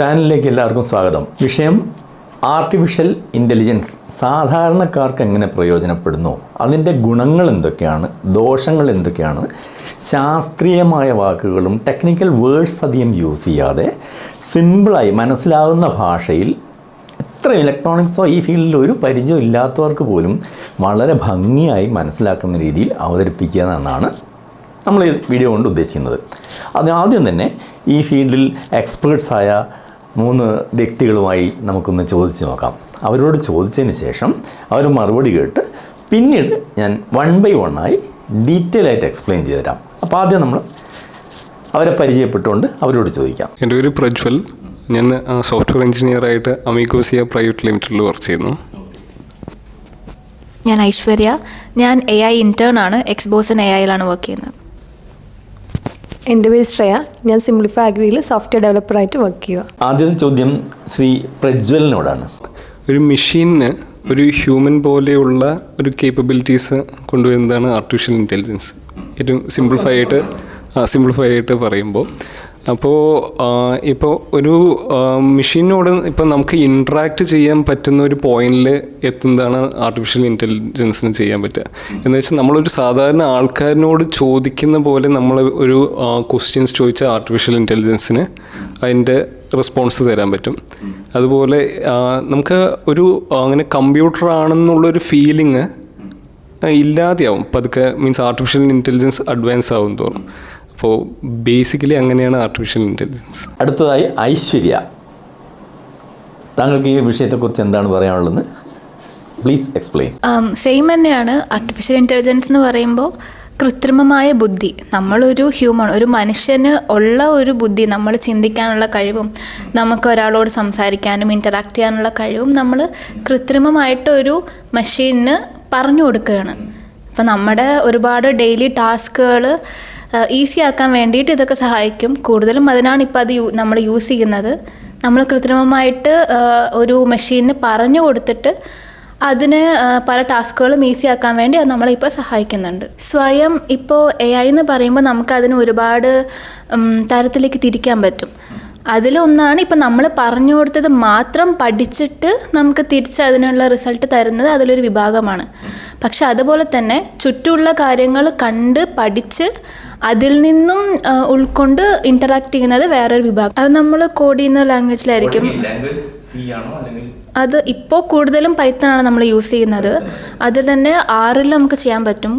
ചാനലിലേക്ക് എല്ലാവർക്കും സ്വാഗതം. വിഷയം ആർട്ടിഫിഷ്യൽ ഇന്റലിജൻസ് സാധാരണക്കാർക്ക് എങ്ങനെ പ്രയോജനപ്പെടുന്നു? അതിന്റെ ഗുണങ്ങൾ എന്തൊക്കെയാണ്? ദോഷങ്ങൾ എന്തൊക്കെയാണ്? ശാസ്ത്രീയമായ വാക്കുകളും ടെക്നിക്കൽ വേർഡ്സ് അധികം യൂസ് ചെയ്യാതെ സിമ്പിളായി മനസ്സിലാകുന്ന ഭാഷയിൽ എത്ര ഇലക്ട്രോണിക്സോ ഈ ഫീൽഡിൽ ഒരു പരിചയം ഇല്ലാത്തവർക്ക് പോലും വളരെ ഭംഗിയായി മനസ്സിലാക്കുന്ന രീതിയിൽ അവതരിപ്പിക്കുക എന്നാണ് നമ്മൾ ഈ വീഡിയോ കൊണ്ട് ഉദ്ദേശിക്കുന്നത്. അത് ആദ്യം തന്നെ ഈ ഫീൽഡിൽ എക്സ്പേർട്സായ മൂന്ന് വ്യക്തികളുമായി നമുക്കൊന്ന് ചോദിച്ചു നോക്കാം. അവരോട് ചോദിച്ചതിന് ശേഷം അവർ മറുപടി കേട്ട് പിന്നീട് ഞാൻ വൺ ബൈ വണ്ണായി ഡീറ്റെയിൽ ആയിട്ട് എക്സ്പ്ലെയിൻ ചെയ്തു തരാം അപ്പോൾ ആദ്യം നമ്മൾ അവരെ പരിചയപ്പെട്ടുകൊണ്ട് അവരോട് ചോദിക്കാം. എന്റെ പേര് പ്രജ്വൽ. ഞാൻ സോഫ്റ്റ്വെയർ എഞ്ചിനീയർ ആയിട്ട് അമീഗോസിയ പ്രൈവറ്റ് ലിമിറ്റഡിൽ വർക്ക് ചെയ്യുന്നു. ഞാൻ ഐശ്വര്യ. ഞാൻ എ ഐ ഇന്റേൺ ആണ്. എക്സ്ബോസൻ എ ഐയിലാണ് വർക്ക് ചെയ്യുന്നത്. എന്റെ പേര് ശ്രേയ. ഞാൻ സിംപ്ലിഫൈ അഗ്രിയിൽ സോഫ്റ്റ്വെയർ ഡെവലപ്പറായിട്ട് വർക്ക് ചെയ്യുക ആദ്യത്തെ ചോദ്യം ശ്രീ പ്രജ്വലിനോടാണ്. ഒരു മെഷീനിന് ഒരു ഹ്യൂമൻ പോലെയുള്ള ഒരു കേപ്പബിലിറ്റീസ് കൊണ്ടുവരുന്നതാണ് ആർട്ടിഫിഷ്യൽ ഇന്റലിജൻസ് ഏറ്റവും സിംപ്ലിഫൈ ആയിട്ട് സിംപ്ലിഫൈ ആയിട്ട് പറയുമ്പോൾ അപ്പോൾ ഇപ്പോൾ ഒരു മെഷീനോട് ഇപ്പോൾ നമുക്ക് ഇൻട്രാക്ട് ചെയ്യാൻ പറ്റുന്ന ഒരു പോയിന്റിൽ എത്തുന്നതാണ് ആർട്ടിഫിഷ്യൽ ഇന്റലിജൻസിന് ചെയ്യാൻ പറ്റുക. എന്ന് വെച്ചാൽ നമ്മളൊരു സാധാരണ ആൾക്കാരിനോട് ചോദിക്കുന്ന പോലെ നമ്മൾ ഒരു ക്വസ്റ്റ്യൻസ് ചോദിച്ച ആർട്ടിഫിഷ്യൽ ഇന്റലിജൻസിന് അതിന്റെ റെസ്പോൺസ് തരാൻ പറ്റും. അതുപോലെ നമുക്ക് ഒരു അങ്ങനെ കമ്പ്യൂട്ടർ ആണെന്നുള്ളൊരു ഫീലിങ് ഇല്ലാതെയാവും. പതുക്കെ മീൻസ് ആർട്ടിഫിഷ്യൽ ഇന്റലിജൻസ് അഡ്വാൻസ് ആവും തോറും. അപ്പോൾ ബേസിക്കലി അങ്ങനെയാണ് ആർട്ടിഫിഷ്യൽ ഇന്റലിജൻസ് അടുത്തതായി ഐശ്വര്യ. താങ്കൾക്ക് ഈ വിഷയത്തെക്കുറിച്ച് എന്താണ് പറയാനുള്ളത് പ്ലീസ് എക്സ്പ്ലെയിൻ സെയിം തന്നെയാണ് ആർട്ടിഫിഷ്യൽ ഇന്റലിജൻസ് എന്ന് പറയുമ്പോൾ കൃത്രിമമായ ബുദ്ധി. നമ്മളൊരു ഹ്യൂമൺ ഒരു മനുഷ്യന് ഉള്ള ഒരു ബുദ്ധി നമ്മൾ ചിന്തിക്കാനുള്ള കഴിവും നമുക്ക് ഒരാളോട് സംസാരിക്കാനും ഇന്ററാക്ട് ചെയ്യാനുള്ള കഴിവും നമ്മൾ കൃത്രിമമായിട്ട് ഒരു മെഷീനിന് പറഞ്ഞു കൊടുക്കുകയാണ്. അപ്പം നമ്മുടെ ഒരുപാട് ഡെയിലി ടാസ്കുകൾ ഈസി ആക്കാൻ വേണ്ടിയിട്ട് ഇതൊക്കെ സഹായിക്കും. കൂടുതലും അതിനാണ് ഇപ്പോൾ അത് നമ്മൾ യൂസ് ചെയ്യുന്നത്. നമ്മൾ കൃത്രിമമായിട്ട് ഒരു മെഷീനിന് പറഞ്ഞു കൊടുത്തിട്ട് അതിന് പല ടാസ്കുകളും ഈസി ആക്കാൻ വേണ്ടി അത് നമ്മളെ ഇപ്പോൾ സഹായിക്കുന്നുണ്ട്. സ്വയം ഇപ്പോൾ എ ഐ എന്ന് പറയുമ്പോൾ നമുക്ക് അതിന് ഒരുപാട് തരത്തിലേക്ക് തിരിക്കാൻ പറ്റും. അതിലൊന്നാണ് ഇപ്പം നമ്മൾ പറഞ്ഞു കൊടുത്തത് മാത്രം പഠിച്ചിട്ട് നമുക്ക് തിരിച്ച് അതിനുള്ള റിസൾട്ട് തരുന്നത് അതിലൊരു വിഭാഗമാണ്. പക്ഷെ അതുപോലെ തന്നെ ചുറ്റുമുള്ള കാര്യങ്ങൾ കണ്ട് പഠിച്ച് അതിൽ നിന്നും ഉൾക്കൊണ്ട് ഇന്ററാക്ട് ചെയ്യുന്നത് വേറൊരു വിഭാഗം. അത് നമ്മൾ കോഡ് ചെയ്യുന്ന ലാംഗ്വേജിലായിരിക്കും അത് ഇപ്പോൾ കൂടുതലും പൈത്തണാണ് നമ്മൾ യൂസ് ചെയ്യുന്നത്. അതിൽ തന്നെ ആറിൽ നമുക്ക് ചെയ്യാൻ പറ്റും.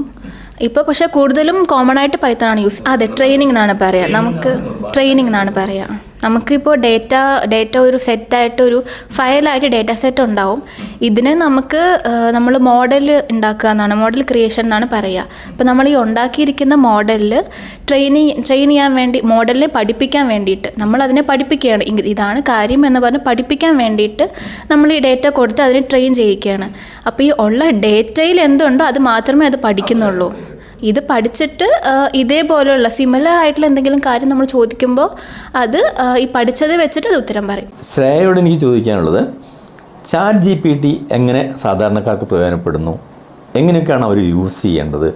ഇപ്പോൾ പക്ഷേ കൂടുതലും കോമൺ ആയിട്ട് പൈത്തണാണ് യൂസ് അതെ ട്രെയിനിങ് എന്നാണ് പറയുക നമുക്ക് ട്രെയിനിങ് എന്നാണ് പറയുക നമുക്കിപ്പോൾ ഡേറ്റ ഡേറ്റ ഒരു സെറ്റായിട്ട് ഒരു ഫയലായിട്ട് ഡേറ്റ സെറ്റ് ഉണ്ടാവും. ഇതിനെ നമുക്ക് നമ്മൾ മോഡൽ ഉണ്ടാക്കുക എന്നാണ് മോഡൽ ക്രിയേഷൻ എന്നാണ് പറയുക അപ്പോൾ നമ്മൾ ഈ ഉണ്ടാക്കിയിരിക്കുന്ന മോഡലിൽ ട്രെയിനിങ് ട്രെയിൻ ചെയ്യാൻ വേണ്ടി മോഡലിനെ പഠിപ്പിക്കാൻ വേണ്ടിയിട്ട് നമ്മൾ അതിനെ പഠിപ്പിക്കുകയാണ്. ഇതാണ് കാര്യം എന്ന് പറഞ്ഞ് പഠിപ്പിക്കാൻ വേണ്ടിയിട്ട് നമ്മൾ ഈ ഡേറ്റ കൊടുത്ത് അതിനെ ട്രെയിൻ ചെയ്യിക്കുകയാണ്. അപ്പോൾ ഈ ഉള്ള ഡേറ്റയിൽ എന്തുണ്ടോ അത് മാത്രമേ അത് പഠിക്കുന്നുള്ളൂ. ഇത് പഠിച്ചിട്ട് ഇതേപോലെയുള്ള സിമിലർ ആയിട്ടുള്ള എന്തെങ്കിലും കാര്യം നമ്മൾ ചോദിക്കുമ്പോൾ അത് ഈ പഠിച്ചത് വെച്ചിട്ട് അത് ഉത്തരം പറയും. ശ്രേയയോട് എനിക്ക് ചോദിക്കാനുള്ളത് ചാറ്റ് ജി പി ടി എങ്ങനെ സാധാരണക്കാർക്ക് പ്രയോജനപ്പെടുന്നു? എങ്ങനെയൊക്കെയാണ് അവർ യൂസ് ചെയ്യേണ്ടത്?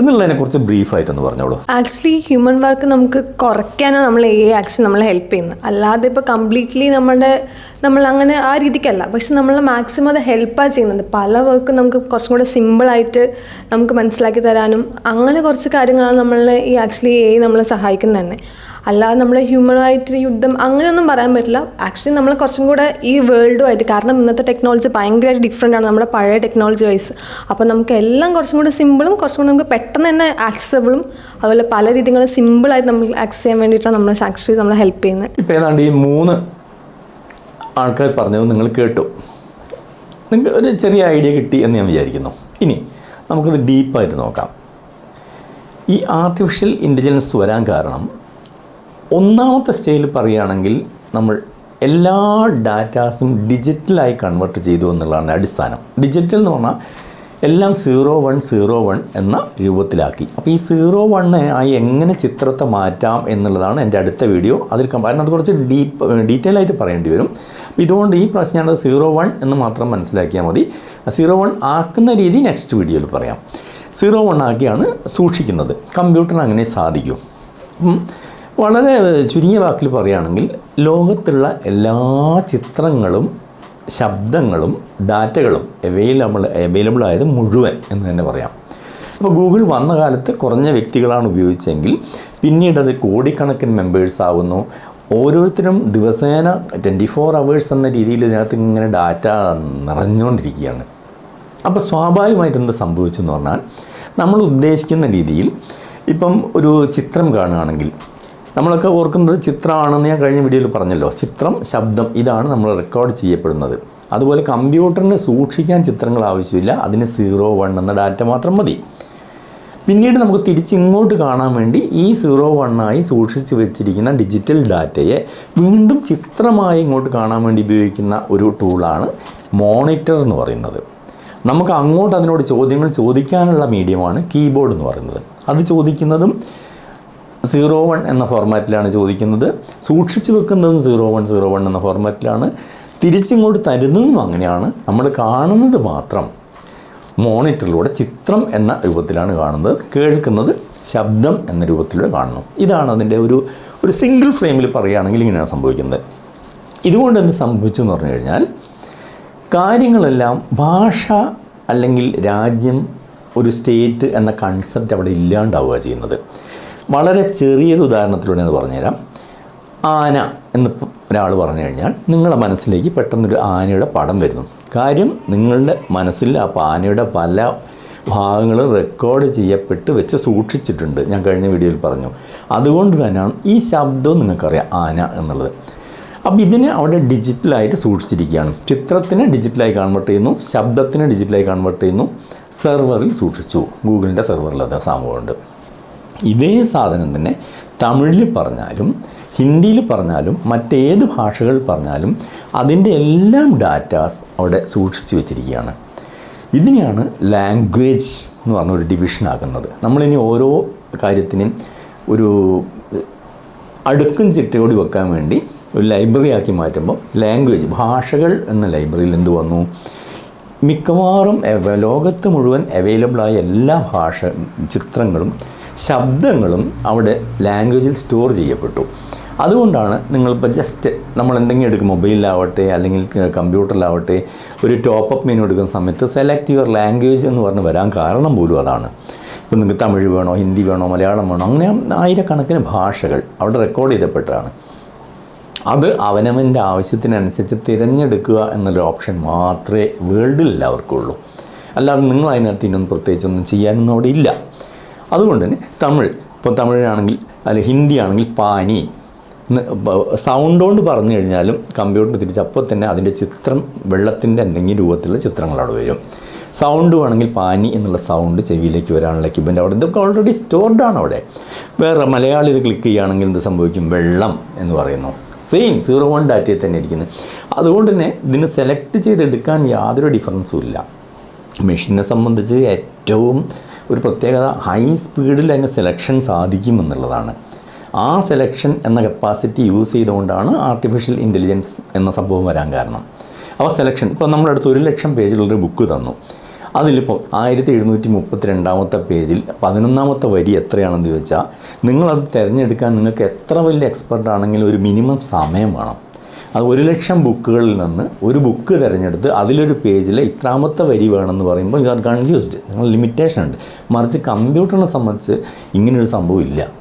എന്നുള്ളതിനെക്കുറിച്ച് ബ്രീഫായിട്ടൊന്ന് പറഞ്ഞോളൂ. ആക്ച്വലി ഹ്യൂമൻ വർക്ക് നമുക്ക് കുറയ്ക്കാനാണ് നമ്മൾ എ ആക്ച്വലി നമ്മളെ ഹെൽപ്പ് ചെയ്യുന്നത്. അല്ലാതെ ഇപ്പോൾ കംപ്ലീറ്റ്ലി നമ്മുടെ നമ്മൾ അങ്ങനെ ആ രീതിക്കല്ല. പക്ഷെ നമ്മൾ മാക്സിമം അത് ഹെൽപ്പാണ് ചെയ്യുന്നത് പല വർക്കും നമുക്ക് കുറച്ചും കൂടെ സിമ്പിളായിട്ട് നമുക്ക് മനസ്സിലാക്കി തരാനും അങ്ങനെ കുറച്ച് കാര്യങ്ങളാണ് നമ്മളെ ഈ ആക്ച്വലി എ നമ്മളെ സഹായിക്കുന്നത് തന്നെ. അല്ലാതെ നമ്മൾ ഹ്യൂമനായിട്ട് യുദ്ധം അങ്ങനെയൊന്നും പറയാൻ പറ്റില്ല. ആക്ച്വലി നമ്മൾ കുറച്ചും കൂടെ ഈ വേൾഡുമായിട്ട് കാരണം ഇന്നത്തെ ടെക്നോളജി ഭയങ്കരമായിട്ട് ഡിഫറെന്റ് ആണ് നമ്മുടെ പഴയ ടെക്നോളജി വൈസ് അപ്പോൾ നമുക്ക് എല്ലാം കുറച്ചും കൂടെ സിമ്പിളും കുറച്ചും കൂടെ നമുക്ക് പെട്ടെന്ന് തന്നെ ആക്സസബിളും അതുപോലെ പല രീതികളും സിമ്പിളായിട്ട് നമ്മൾ ആക്സസ് ചെയ്യാൻ വേണ്ടിയിട്ടാണ് നമ്മൾ ആക്ച്വലി നമ്മളെ ഹെൽപ്പ് ചെയ്യുന്നത്. ഇപ്പോൾ ഏതാണ്ട് ഈ മൂന്ന് ആൾക്കാർ പറഞ്ഞത് നിങ്ങൾ കേട്ടു. നിങ്ങൾക്ക് ഒരു ചെറിയ ഐഡിയ കിട്ടി എന്ന് ഞാൻ വിചാരിക്കുന്നു. ഇനി നമുക്കത് ഡീപ്പായിട്ട് നോക്കാം. ഈ ആർട്ടിഫിഷ്യൽ ഇന്റലിജൻസ് വരാൻ കാരണം ഒന്നാമത്തെ സ്റ്റേജിൽ പറയുകയാണെങ്കിൽ നമ്മൾ എല്ലാ ഡാറ്റാസും ഡിജിറ്റലായി കൺവേർട്ട് ചെയ്തു എന്നുള്ളതാണ് അടിസ്ഥാനം. ഡിജിറ്റൽ എന്ന് പറഞ്ഞാൽ എല്ലാം സീറോ വൺ സീറോ വൺ എന്ന രൂപത്തിലാക്കി. അപ്പോൾ ഈ സീറോ വണ്ണ് ആയി എങ്ങനെ ചിത്രത്തെ മാറ്റാം എന്നുള്ളതാണ് എന്റെ അടുത്ത വീഡിയോ അതിൽ കാരണം അത് കുറച്ച് ഡീപ്പ് ഡീറ്റെയിൽ ആയിട്ട് പറയേണ്ടി വരും. അപ്പോൾ ഇതുകൊണ്ട് ഈ പ്രാവശ്യം ഞാനത് സീറോ വൺ എന്ന് മാത്രം മനസ്സിലാക്കിയാൽ മതി. സീറോ വൺ ആക്കുന്ന രീതി നെക്സ്റ്റ് വീഡിയോയിൽ പറയാം. സീറോ വൺ ആക്കിയാണ് സൂക്ഷിക്കുന്നത്. കമ്പ്യൂട്ടറിന് അങ്ങനെ സാധിക്കും. വളരെ ചുരുങ്ങിയ വാക്കിൽ പറയുകയാണെങ്കിൽ ലോകത്തുള്ള എല്ലാ ചിത്രങ്ങളും ശബ്ദങ്ങളും ഡാറ്റകളും അവൈലബിൾ അവൈലബിൾ ആയത് മുഴുവൻ എന്ന് തന്നെ പറയാം. അപ്പോൾ ഗൂഗിൾ വന്ന കാലത്ത് കുറഞ്ഞ വ്യക്തികളാണ് ഉപയോഗിച്ചെങ്കിൽ പിന്നീട് അത് കോടിക്കണക്കിന് മെമ്പേഴ്സ് ആവുന്നു. ഓരോരുത്തരും ദിവസേന ട്വന്റി ഫോർ അവേഴ്സ് എന്ന രീതിയിൽ ഇതിനകത്ത് ഇങ്ങനെ ഡാറ്റ നിറഞ്ഞുകൊണ്ടിരിക്കുകയാണ്. അപ്പോൾ സ്വാഭാവികമായിട്ട് എന്താ സംഭവിച്ചെന്ന് പറഞ്ഞാൽ നമ്മൾ ഉദ്ദേശിക്കുന്ന രീതിയിൽ ഇപ്പം ഒരു ചിത്രം കാണുകയാണെങ്കിൽ നമ്മളൊക്കെ ഓർക്കുന്നത് ചിത്രമാണെന്ന് ഞാൻ കഴിഞ്ഞ വീഡിയോയിൽ പറഞ്ഞല്ലോ. ചിത്രം ശബ്ദം ഇതാണ് നമ്മൾ റെക്കോർഡ് ചെയ്യപ്പെടുന്നത്. അതുപോലെ കമ്പ്യൂട്ടറിന് സൂക്ഷിക്കാൻ ചിത്രങ്ങൾ ആവശ്യമില്ല. അതിന് സീറോ വൺ എന്ന ഡാറ്റ മാത്രം മതി. പിന്നീട് നമുക്ക് തിരിച്ചിങ്ങോട്ട് കാണാൻ വേണ്ടി ഈ സീറോ വണ്ണായി സൂക്ഷിച്ച് വെച്ചിരിക്കുന്ന ഡിജിറ്റൽ ഡാറ്റയെ വീണ്ടും ചിത്രമായി ഇങ്ങോട്ട് കാണാൻ വേണ്ടി ഉപയോഗിക്കുന്ന ഒരു ടൂളാണ് മോണിറ്റർ എന്ന് പറയുന്നത്. നമുക്ക് അങ്ങോട്ട് അതിനോട് ചോദ്യങ്ങൾ ചോദിക്കാനുള്ള മീഡിയമാണ് കീബോർഡ് എന്ന് പറയുന്നത്. അത് ചോദിക്കുന്നതും സീറോ വൺ എന്ന ഫോർമാറ്റിലാണ് ചോദിക്കുന്നത്. സൂക്ഷിച്ചു വെക്കുന്നതും സീറോ വൺ സീറോ വൺ എന്ന ഫോർമാറ്റിലാണ് തിരിച്ചിങ്ങോട്ട് തരുന്നതും അങ്ങനെയാണ്. നമ്മൾ കാണുന്നത് മാത്രം മോണിറ്ററിലൂടെ ചിത്രം എന്ന രൂപത്തിലാണ് കാണുന്നത്. കേൾക്കുന്നത് ശബ്ദം എന്ന രൂപത്തിലൂടെ കാണുന്നു ഇതാണ് അതിന്റെ ഒരു ഒരു സിംഗിൾ ഫ്രെയിമിൽ പറയുകയാണെങ്കിൽ ഇങ്ങനെയാണ് സംഭവിക്കുന്നത്. ഇതുകൊണ്ട് എന്ത് സംഭവിച്ചു എന്ന് പറഞ്ഞു കഴിഞ്ഞാൽ കാര്യങ്ങളെല്ലാം ഭാഷ അല്ലെങ്കിൽ രാജ്യം ഒരു സ്റ്റേറ്റ് എന്ന കൺസെപ്റ്റ് അവിടെ ഇല്ലാണ്ടാവുക ചെയ്യുന്നത്. വളരെ ചെറിയൊരു ഉദാഹരണത്തിലൂടെ അത് പറഞ്ഞുതരാം. ആന എന്ന് ഒരാൾ പറഞ്ഞു കഴിഞ്ഞാൽ നിങ്ങളുടെ മനസ്സിലേക്ക് പെട്ടെന്നൊരു ആനയുടെ പടം വരുന്നു. കാര്യം നിങ്ങളുടെ മനസ്സിൽ ആ ആനയുടെ പല ഭാഗങ്ങളും റെക്കോർഡ് ചെയ്യപ്പെട്ട് വെച്ച് സൂക്ഷിച്ചിട്ടുണ്ട്. ഞാൻ കഴിഞ്ഞ വീഡിയോയിൽ പറഞ്ഞു. അതുകൊണ്ട് തന്നെയാണ് ഈ ശബ്ദവും നിങ്ങൾക്കറിയാം ആന എന്നുള്ളത്. അപ്പോൾ ഇതിനെ അവിടെ ഡിജിറ്റലായിട്ട് സൂക്ഷിച്ചിരിക്കുകയാണ്. ചിത്രത്തിനെ ഡിജിറ്റലായി കൺവേർട്ട് ചെയ്യുന്നു ശബ്ദത്തിനെ ഡിജിറ്റലായി കൺവേർട്ട് ചെയ്യുന്നു സെർവറിൽ സൂക്ഷിച്ചു. ഗൂഗിളിന്റെ സെർവറിൽ അത് സംഭവമുണ്ട്. ഇതേ സാധനം തന്നെ തമിഴിൽ പറഞ്ഞാലും ഹിന്ദിയിൽ പറഞ്ഞാലും മറ്റേത് ഭാഷകൾ പറഞ്ഞാലും അതിന്റെ എല്ലാം ഡാറ്റാസ് അവിടെ സൂക്ഷിച്ചു വെച്ചിരിക്കുകയാണ്. ഇതിനെയാണ് ലാംഗ്വേജ് എന്ന് പറഞ്ഞ ഒരു ഡിവിഷനാകുന്നത് നമ്മളിനി ഓരോ കാര്യത്തിനും ഒരു അടുക്കും ചിട്ടയോടി വെക്കാൻ വേണ്ടി ഒരു ലൈബ്രറി ആക്കി മാറ്റുമ്പോൾ ലാംഗ്വേജ് ഭാഷകൾ എന്ന ലൈബ്രറിയിൽ എന്ത് വന്നു? മിക്കവാറും ലോകത്ത് മുഴുവൻ അവൈലബിളായ എല്ലാ ഭാഷ ചിത്രങ്ങളും ശബ്ദങ്ങളും അവിടെ ലാംഗ്വേജിൽ സ്റ്റോർ ചെയ്യപ്പെട്ടു. അതുകൊണ്ടാണ് നിങ്ങളിപ്പോൾ ജസ്റ്റ് നമ്മൾ എന്തെങ്കിലും എടുക്കും മൊബൈലിലാവട്ടെ അല്ലെങ്കിൽ കമ്പ്യൂട്ടറിലാവട്ടെ ഒരു ടോപ്പപ്പ് മെനു എടുക്കുന്ന സമയത്ത് സെലക്ട് യുവർ ലാംഗ്വേജ് എന്ന് പറഞ്ഞ് വരാൻ കാരണം പോലും അതാണ്. ഇപ്പോൾ നിങ്ങൾക്ക് തമിഴ് വേണോ ഹിന്ദി വേണോ മലയാളം വേണോ അങ്ങനെ ആയിരക്കണക്കിന് ഭാഷകൾ അവിടെ റെക്കോർഡ് ചെയ്തപ്പെട്ടതാണ്. അത് അവനവന്റെ ആവശ്യത്തിനനുസരിച്ച് തിരഞ്ഞെടുക്കുക എന്നൊരു ഓപ്ഷൻ മാത്രമേ വേൾഡിൽ എല്ലാവർക്കും ഉള്ളൂ അല്ലാതെ നിങ്ങൾ അതിനകത്ത് ഇന്നും പ്രത്യേകിച്ചൊന്നും ചെയ്യാനൊന്നും അവിടെ ഇല്ല. അതുകൊണ്ട് തന്നെ തമിഴ്. ഇപ്പോൾ തമിഴാണെങ്കിൽ അല്ലെങ്കിൽ ഹിന്ദി ആണെങ്കിൽ പാനി സൗണ്ട് കൊണ്ട് പറഞ്ഞു കഴിഞ്ഞാലും കമ്പ്യൂട്ടർ തിരിച്ച് അപ്പോൾ തന്നെ അതിന്റെ ചിത്രം വെള്ളത്തിന്റെ എന്തെങ്കിലും രൂപത്തിലുള്ള ചിത്രങ്ങൾ അവിടെ വരും. സൗണ്ട് വേണമെങ്കിൽ പാനി എന്നുള്ള സൗണ്ട് ചെവിയിലേക്ക് വരാനുള്ള എക്യുപ്മെന്റ് അവിടെ. ഇതൊക്കെ ഓൾറെഡി സ്റ്റോർഡ് ആണ് അവിടെ. വേറെ മലയാളി ഇത് ക്ലിക്ക് ചെയ്യുകയാണെങ്കിൽ എന്ത് സംഭവിക്കും? വെള്ളം എന്ന് പറയുന്നു. സെയിം സീറോ വൺ ഡാറ്റയിൽ തന്നെ ഇരിക്കുന്നത് അതുകൊണ്ട് തന്നെ ഇതിന് സെലക്ട് ചെയ്തെടുക്കാൻ യാതൊരു ഡിഫറൻസും ഇല്ല. മെഷീനെ സംബന്ധിച്ച് ഏറ്റവും ഒരു പ്രത്യേകത ഹൈ സ്പീഡിൽ അതിന് സെലക്ഷൻ സാധിക്കുമെന്നുള്ളതാണ്. ആ സെലക്ഷൻ എന്ന കപ്പാസിറ്റി യൂസ് ചെയ്തുകൊണ്ടാണ് ആർട്ടിഫിഷ്യൽ ഇന്റലിജൻസ് എന്ന സംഭവം വരാൻ കാരണം. അപ്പോൾ സെലക്ഷൻ ഇപ്പോൾ നമ്മുടെ അടുത്ത് ഒരു ലക്ഷം പേജിലുള്ളൊരു ബുക്ക് തന്നു. അതിലിപ്പോൾ ആയിരത്തി എഴുന്നൂറ്റി മുപ്പത്തി രണ്ടാമത്തെ പേജിൽ പതിനൊന്നാമത്തെ വരി എത്രയാണെന്ന് ചോദിച്ചാൽ നിങ്ങളത് തിരഞ്ഞെടുക്കാൻ നിങ്ങൾക്ക് എത്ര വലിയ എക്സ്പെർട്ട് ആണെങ്കിലും ഒരു മിനിമം സമയം വേണം. അത് ഒരു ലക്ഷം ബുക്കുകളിൽ നിന്ന് ഒരു ബുക്ക് തിരഞ്ഞെടുത്ത് അതിലൊരു പേജിൽ ഇത്രാമത്തെ വരി വേണമെന്ന് പറയുമ്പോൾ യു ആർ കൺഫ്യൂസ്ഡ് നിങ്ങൾ ലിമിറ്റേഷൻ ഉണ്ട്. മറിച്ച് കമ്പ്യൂട്ടറിനെ സംബന്ധിച്ച് ഇങ്ങനൊരു സംഭവം ഇല്ല.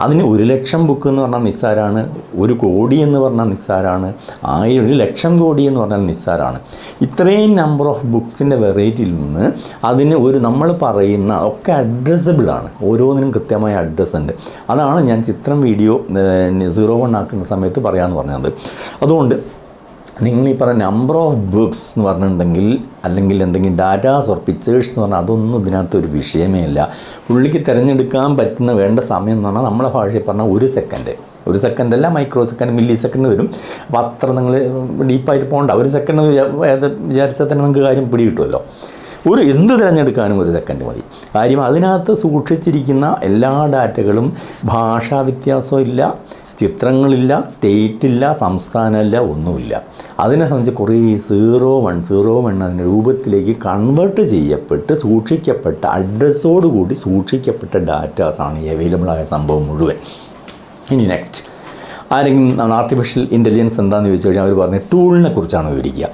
അതിന് ഒരു ലക്ഷം ബുക്ക് എന്ന് പറഞ്ഞാൽ നിസ്സാരാണ് ഒരു കോടി എന്ന് പറഞ്ഞാൽ നിസ്സാരാണ് ആയിരം ഒരു ലക്ഷം കോടി എന്ന് പറഞ്ഞാൽ നിസ്സാരാണ്. ഇത്രയും നമ്പർ ഓഫ് ബുക്സിന്റെ വെറൈറ്റിയിൽ നിന്ന് അതിന് ഒരു നമ്മൾ പറയുന്ന ഒക്കെ അഡ്രസ്സബിൾ ആണ്. ഓരോന്നിനും കൃത്യമായ അഡ്രസ്സ് ഉണ്ട്. അതാണ് ഞാൻ ചിത്രം വീഡിയോ സീറോ വൺ ആക്കുന്ന സമയത്ത് പറയാമെന്ന് പറഞ്ഞത്. അതുകൊണ്ട് നിങ്ങൾ ഈ പറഞ്ഞ നമ്പർ ഓഫ് ബുക്സ് എന്ന് പറഞ്ഞിട്ടുണ്ടെങ്കിൽ അല്ലെങ്കിൽ എന്തെങ്കിലും ഡാറ്റാസ് ഓർ പിക്ചേഴ്സ് എന്ന് പറഞ്ഞാൽ അതൊന്നും ഇതിനകത്ത് ഒരു വിഷയമേ അല്ല പുള്ളിക്ക് തിരഞ്ഞെടുക്കാൻ പറ്റുന്ന വേണ്ട സമയം എന്ന് പറഞ്ഞാൽ നമ്മളെ ഭാഷയിൽ പറഞ്ഞാൽ ഒരു സെക്കൻഡ് ഒരു സെക്കൻഡ് അല്ല മൈക്രോ സെക്കൻഡ് മില്ലി സെക്കൻഡ് വരും. അപ്പോൾ അത്ര നിങ്ങൾ ഡീപ്പായിട്ട് പോകണ്ട. ഒരു സെക്കൻഡ് വിചാരിച്ചാൽ തന്നെ നിങ്ങൾക്ക് കാര്യം പിടി പിടികിട്ടുമല്ലോ. ഒരു എന്ത് തിരഞ്ഞെടുക്കാനും ഒരു സെക്കൻഡ് മതി. കാര്യം അതിനകത്ത് സൂക്ഷിച്ചിരിക്കുന്ന എല്ലാ ഡാറ്റകളും ഭാഷാ വ്യത്യാസവും ഇല്ല ചിത്രങ്ങളില്ല സ്റ്റേറ്റ് ഇല്ല സംസ്ഥാനമില്ല ഒന്നുമില്ല. അതിനെ സംബന്ധിച്ച് കുറേ സീറോ വൺ സീറോ വൺ അതിന്റെ രൂപത്തിലേക്ക് കൺവേർട്ട് ചെയ്യപ്പെട്ട് സൂക്ഷിക്കപ്പെട്ട അഡ്രസ്സോടുകൂടി സൂക്ഷിക്കപ്പെട്ട ഡാറ്റാസാണ് ഈ അവൈലബിൾ ആയ സംഭവം മുഴുവൻ. ഇനി നെക്സ്റ്റ്. ആരെങ്കിലും ആർട്ടിഫിഷ്യൽ ഇന്റലിജൻസ് എന്താണെന്ന് ചോദിച്ചു കഴിഞ്ഞാൽ അവർ പറഞ്ഞ ടൂളിനെ കുറിച്ചാണ് വിവരിക്കുക.